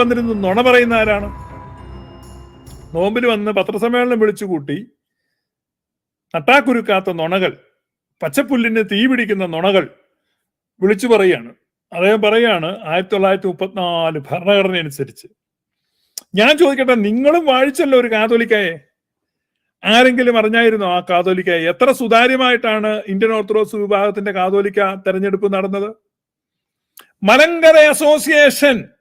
വന്നിരുന്ന് നുണ പറയുന്ന ആരാണ്? നോമ്പിന് വന്ന് പത്രസമ്മേളനം വിളിച്ചു കൂട്ടി നട്ടാക്കുരുക്കാത്ത നുണകൾ പച്ചപ്പുല്ലിന് തീ പിടിക്കുന്ന നുണകൾ വിളിച്ചു പറയാണ്. അദ്ദേഹം പറയാണ് ആയിരത്തി തൊള്ളായിരത്തി മുപ്പത്തിനാല് ഭരണഘടന അനുസരിച്ച് ഞാൻ ചോദിക്കട്ടെ നിങ്ങളും വാഴിച്ചല്ലോ ഒരു കാതോലിക്കായെ? ആരെങ്കിലും അറിഞ്ഞായിരുന്നോ ആ കാതോലിക്കായെ? എത്ര സുതാര്യമായിട്ടാണ് ഇന്ത്യൻ ഓർത്തഡോക്സ് വിഭാഗത്തിന്റെ കാതോലിക്ക തെരഞ്ഞെടുപ്പ് നടന്നത്? മലങ്കര അസോസിയേഷൻ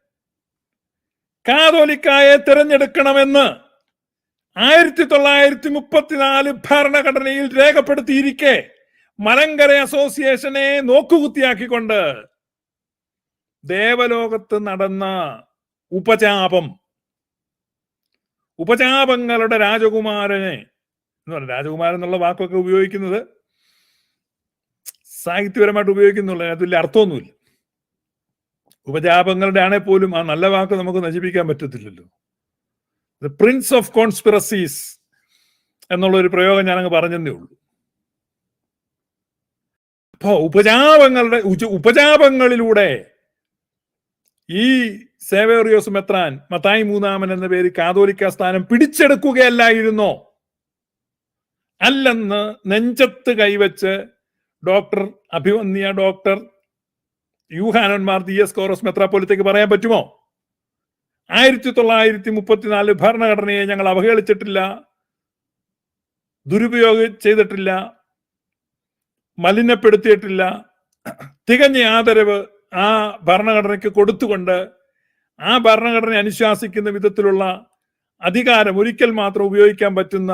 കാതോലിക്കായെ തിരഞ്ഞെടുക്കണമെന്ന് ആയിരത്തി തൊള്ളായിരത്തി മുപ്പത്തിനാല് ഭരണഘടനയിൽ രേഖപ്പെടുത്തിയിരിക്കെ മലങ്കര അസോസിയേഷനെ നോക്കുകുത്തിയാക്കിക്കൊണ്ട് ദേവലോകത്ത് നടന്ന ഉപചാപം. ഉപചാപങ്ങളുടെ രാജകുമാരനെ എന്ന് പറഞ്ഞ രാജകുമാരൻ എന്നുള്ള വാക്കൊക്കെ ഉപയോഗിക്കുന്നത് സാഹിത്യപരമായിട്ട് ഉപയോഗിക്കുന്നുള്ള അതിൽ അർത്ഥമൊന്നുമില്ല. ഉപജാപങ്ങളുടെ ആണെ പോലും ആ നല്ല വാക്ക് നമുക്ക് നശിപ്പിക്കാൻ പറ്റത്തില്ലല്ലോ. ദ പ്രിൻസ് ഓഫ് കോൺസ്പിറസീസ് എന്നുള്ള ഒരു പ്രയോഗം ഞാനങ്ങ് പറഞ്ഞതേ ഉള്ളൂ. അപ്പോ ഉപജാപങ്ങളുടെ ഉപജാപങ്ങളിലൂടെ ഈ സേവേറിയോസ് മെത്രാൻ മത്തായി മൂന്നാമൻ എന്ന പേര് കാതോലിക്ക സ്ഥാനം പിടിച്ചെടുക്കുകയല്ലായിരുന്നോ? അല്ലെന്ന് നെഞ്ചത്ത് കൈവച്ച് ഡോക്ടർ അഭിവന്യ ഡോക്ടർ യൂഹാനന്മാർ ദി എസ് കോറസ് മെത്രാപ്പൊലിത്തേക്ക് പറയാൻ പറ്റുമോ? ആയിരത്തി തൊള്ളായിരത്തി മുപ്പത്തിനാല് ഭരണഘടനയെ ഞങ്ങൾ അവഹേളിച്ചിട്ടില്ല ദുരുപയോഗം ചെയ്തിട്ടില്ല മലിനപ്പെടുത്തിയിട്ടില്ല. തികഞ്ഞ ആദരവ് ആ ഭരണഘടനയ്ക്ക് കൊടുത്തുകൊണ്ട് ആ ഭരണഘടന അനുശാസിക്കുന്ന വിധത്തിലുള്ള അധികാരം ഒരിക്കൽ മാത്രം ഉപയോഗിക്കാൻ പറ്റുന്ന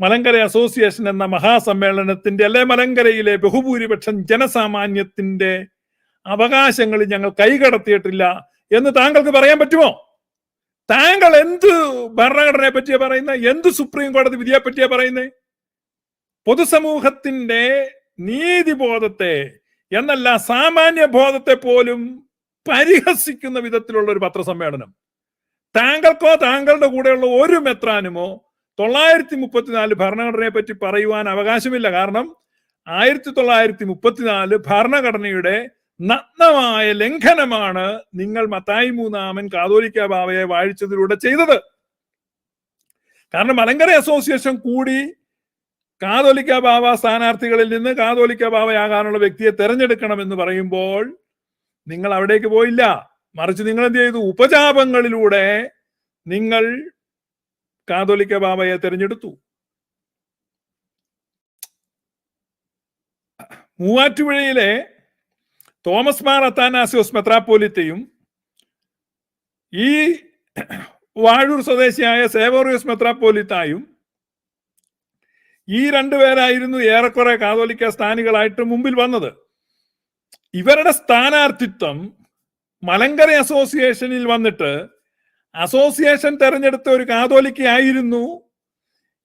മലങ്കര അസോസിയേഷൻ എന്ന മഹാസമ്മേളനത്തിന്റെ അല്ലെ മലങ്കരയിലെ ബഹുഭൂരിപക്ഷം ജനസാമാന്യത്തിന്റെ അവകാശങ്ങൾ ഞങ്ങൾ കൈകടത്തിയിട്ടില്ല എന്ന് താങ്കൾക്ക് പറയാൻ പറ്റുമോ? താങ്കൾ എന്ത് ഭരണഘടനയെ പറ്റിയാ പറയുന്നത് എന്ത് സുപ്രീം കോടതി വിധിയെ പറ്റിയാ പറയുന്നത് പൊതുസമൂഹത്തിന്റെ നീതിബോധത്തെ എന്നല്ല സാമാന്യ ബോധത്തെ പോലും പരിഹസിക്കുന്ന വിധത്തിലുള്ള ഒരു പത്രസമ്മേളനം. താങ്കൾക്കോ താങ്കളുടെ കൂടെയുള്ള ഒരു മെത്രാനുമോ തൊള്ളായിരത്തി മുപ്പത്തിനാല് ഭരണഘടനയെ പറ്റി പറയുവാൻ അവകാശമില്ല. കാരണം ആയിരത്തി തൊള്ളായിരത്തി മുപ്പത്തിനാല് ഭരണഘടനയുടെ നഗ്നമായ ലംഘനമാണ് നിങ്ങൾ മത്തായി മൂന്നാമൻ കാതോലിക്ക ബാവയെ വാഴിച്ചതിലൂടെ ചെയ്തത്. കാരണം മലങ്കര അസോസിയേഷൻ കൂടി കാതോലിക്ക ബാവ സ്ഥാനാർത്ഥികളിൽ നിന്ന് കാതോലിക്ക ബാവയാകാനുള്ള വ്യക്തിയെ തെരഞ്ഞെടുക്കണം എന്ന് പറയുമ്പോൾ നിങ്ങൾ അവിടേക്ക് പോയില്ല. മറിച്ച് നിങ്ങൾ എന്ത് ചെയ്തു? ഉപജാപങ്ങളിലൂടെ നിങ്ങൾ കാതോലിക്ക ബാബയെ തെരഞ്ഞെടുത്തു. മൂവാറ്റുപുഴയിലെ തോമസ് മാർ അത്താനാസിയോസ് മെത്രാപ്പോലിത്തയും ഈ വാഴൂർ സ്വദേശിയായ സേവോറിയോസ് മെത്രാപ്പോലിത്തായും ഈ രണ്ടുപേരായിരുന്നു ഏറെക്കുറെ കാതോലിക്ക സ്ഥാനികളായിട്ട് മുമ്പിൽ വന്നത്. ഇവരുടെ സ്ഥാനാർത്ഥിത്വം മലങ്കര അസോസിയേഷനിൽ വന്നിട്ട് അസോസിയേഷൻ തെരഞ്ഞെടുത്ത ഒരു കാതോലിക്കയായിരുന്നു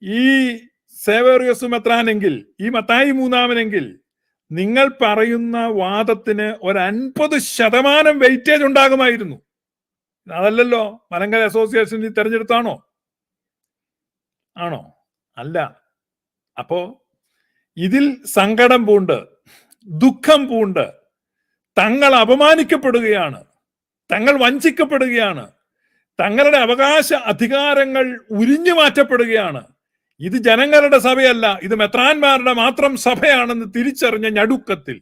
ഈ സേവേറിയസ് മെത്രാനെങ്കിൽ ഈ മത്തായി മൂന്നാമനെങ്കിൽ നിങ്ങൾ പറയുന്ന വാദത്തിന് ഒരു അൻപത് ശതമാനം വെയിറ്റേജ് ഉണ്ടാകുമായിരുന്നു. അതല്ലല്ലോ? മലങ്കര അസോസിയേഷൻ തെരഞ്ഞെടുത്താണോ? ആണോ? അല്ല. അപ്പോ ഇതിൽ സങ്കടം പൂണ്ട് ദുഃഖം പൂണ്ട് തങ്ങൾ അപമാനിക്കപ്പെടുകയാണ് തങ്ങൾ വഞ്ചിക്കപ്പെടുകയാണ് തങ്ങളുടെ അവകാശ അധികാരങ്ങൾ ഉരിഞ്ഞു മാറ്റപ്പെടുകയാണ് ഇത് ജനങ്ങളുടെ സഭയല്ല ഇത് മെത്രാന്മാരുടെ മാത്രം സഭയാണെന്ന് തിരിച്ചറിഞ്ഞ ഞടുക്കത്തിൽ.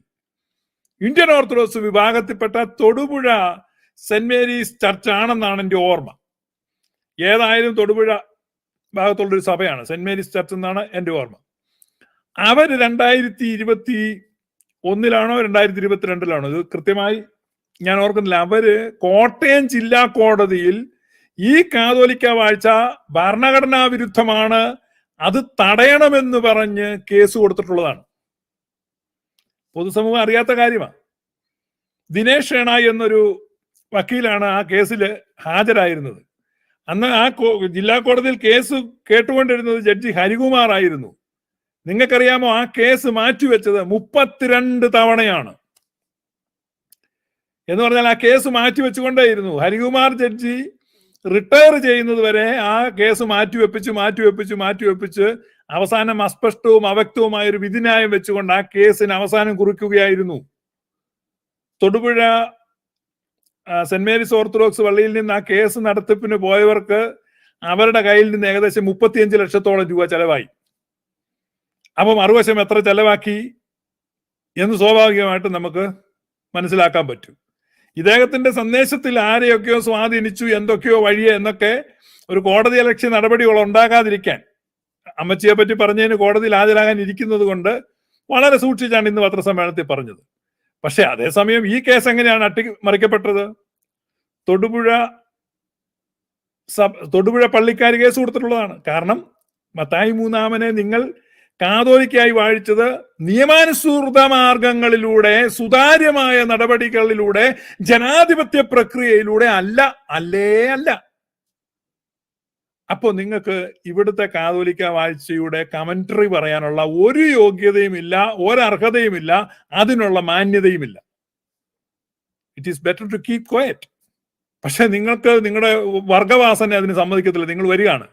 ഇന്ത്യൻ ഓർത്തഡോക്സ് വിഭാഗത്തിൽപ്പെട്ട തൊടുപുഴ സെന്റ് മേരീസ് ചർച്ച് ആണെന്നാണ് എന്റെ ഓർമ്മ. ഏതായാലും തൊടുപുഴ ഭാഗത്തുള്ളൊരു സഭയാണ് സെന്റ് മേരീസ് ചർച്ച് എന്നാണ് എന്റെ ഓർമ്മ. അവർ രണ്ടായിരത്തി ഇരുപത്തി ഒന്നിലാണോ രണ്ടായിരത്തി ഇരുപത്തിരണ്ടിലാണോ ഇത് കൃത്യമായി ഞാൻ ഓർക്കുന്നില്ല. അവർ കോട്ടയം ജില്ലാ കോടതിയിൽ ഈ കാതോലിക്ക വാഴ്ച ഭരണഘടനാ വിരുദ്ധമാണ് അത് തടയണമെന്ന് പറഞ്ഞ് കേസ് കൊടുത്തിട്ടുള്ളതാണ്. പൊതുസമൂഹം അറിയാത്ത കാര്യമാണ്. ദിനേശ് ഷേണായി എന്നൊരു വക്കീലാണ് ആ കേസിൽ ഹാജരായിരുന്നത്. അന്ന് ആ ജില്ലാ കോടതിയിൽ കേസ് കേട്ടുകൊണ്ടിരുന്നത് ജഡ്ജി ഹരികുമാർ ആയിരുന്നു. നിങ്ങൾക്കറിയാമോ ആ കേസ് മാറ്റിവെച്ചത് മുപ്പത്തിരണ്ട് തവണയാണ്. എന്ന് പറഞ്ഞാൽ ആ കേസ് മാറ്റിവെച്ചുകൊണ്ടേയിരുന്നു. ഹരികുമാർ ജഡ്ജി റിട്ടയർ ചെയ്യുന്നത് വരെ ആ കേസ് മാറ്റിവെപ്പിച്ച് മാറ്റിവെപ്പിച്ച് മാറ്റിവെപ്പിച്ച് അവസാനം അസ്പഷ്ടവും അവ്യക്തവുമായ ഒരു വിധിന്യായം വെച്ചുകൊണ്ട് ആ കേസിന് അവസാനം കുറിക്കുകയായിരുന്നു. തൊടുപുഴ സെന്റ് മേരീസ് ഓർത്തഡോക്സ് പള്ളിയിൽ നിന്ന് ആ കേസ് നടത്തിപ്പിന് പോയവർക്ക് അവരുടെ കയ്യിൽ നിന്ന് ഏകദേശം മുപ്പത്തിയഞ്ച് ലക്ഷത്തോളം രൂപ ചെലവായി. അപ്പം മറുവശം എത്ര ചെലവാക്കി എന്ന് സ്വാഭാവികമായിട്ടും നമുക്ക് മനസ്സിലാക്കാൻ പറ്റും. ഇദ്ദേഹത്തിന്റെ സന്ദേശത്തിൽ ആരെയൊക്കെയോ സ്വാധീനിച്ചു എന്തൊക്കെയോ വഴിയെ എന്നൊക്കെ ഒരു കോടതി അലക്ഷ്യ നടപടികൾ ഉണ്ടാകാതിരിക്കാൻ. അമ്മച്ചിയെ പറ്റി പറഞ്ഞതിന് കോടതിയിൽ ഹാജരാകാൻ ഇരിക്കുന്നത് കൊണ്ട് വളരെ സൂക്ഷിച്ചാണ് ഇന്ന് പത്രസമ്മേളനത്തിൽ പറഞ്ഞത്. പക്ഷെ അതേസമയം ഈ കേസ് എങ്ങനെയാണ് അട്ടിമറിക്കപ്പെട്ടത്? തൊടുപുഴ തൊടുപുഴ പള്ളിക്കാർ കേസ് കൊടുത്തിട്ടുള്ളതാണ്. കാരണം മത്തായി മൂന്നാമനെ നിങ്ങൾ കാതോലിക്കായി വാഴിച്ചത് നിയമാനുസൃത മാർഗങ്ങളിലൂടെ സുതാര്യമായ നടപടികളിലൂടെ ജനാധിപത്യ പ്രക്രിയയിലൂടെ അല്ല അല്ലേ അല്ല. അപ്പോ നിങ്ങൾക്ക് ഇവിടുത്തെ കാതോലിക്ക വാഴ്ചയുടെ കമന്ററി പറയാനുള്ള ഒരു യോഗ്യതയുമില്ല ഒരർഹതയുമില്ല അതിനുള്ള മാന്യതയുമില്ല. It is better to keep quiet പക്ഷെ നിങ്ങൾക്ക് നിങ്ങളുടെ വർഗവാസനെ അതിന് സമ്മതിക്കത്തില്ല നിങ്ങൾ വരികയാണ്.